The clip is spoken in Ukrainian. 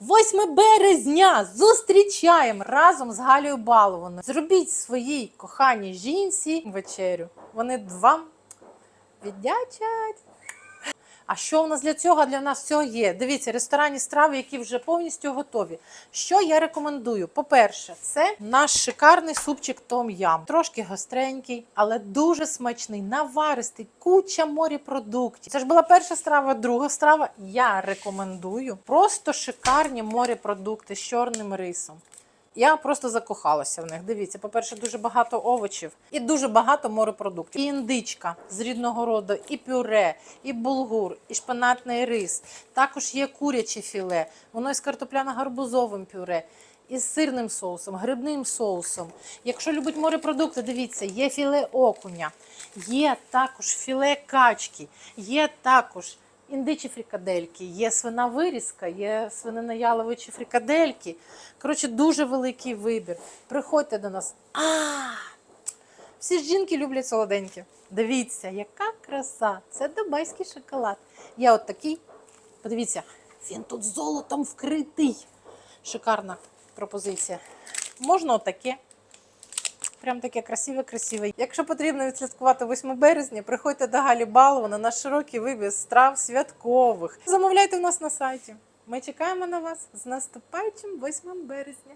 8 березня зустрічаємо разом з Галею Балованою. Зробіть своїй коханій жінці вечерю. Вони вам віддячать. А що у нас для цього? Для нас цього є. Дивіться, ресторанні страви, які вже повністю готові. Що я рекомендую? По-перше, це наш шикарний супчик Том Ям. Трошки гостренький, але дуже смачний, наваристий, куча морепродуктів. Це ж була перша страва, друга страва. Я рекомендую просто шикарні морепродукти з чорним рисом. Я просто закохалася в них. Дивіться, по-перше, дуже багато овочів і дуже багато морепродуктів. І індичка з рідного роду, і пюре, і булгур, і шпинатний рис. Також є куряче філе, воно із картопляно-гарбузовим пюре. Із сирним соусом, грибним соусом. Якщо любить морепродукти, дивіться, є філе окуня, є також філе качки, є також індичі фрикадельки, є свина вирізка, є свинина яловичі фрикадельки. Коротше, дуже великий вибір. Приходьте до нас. А! Всі ж жінки люблять солоденьке. Дивіться, яка краса! Це дубайський шоколад. Я от такий. Подивіться, він тут золотом вкритий. Шикарна пропозиція. Можна отаке. Прям таке красиве-красиве. Якщо потрібно відслідкувати 8 березня, приходьте до Галі Балова на наш широкий вибір страв святкових. Замовляйте в нас на сайті. Ми чекаємо на вас з наступаючим 8 березня.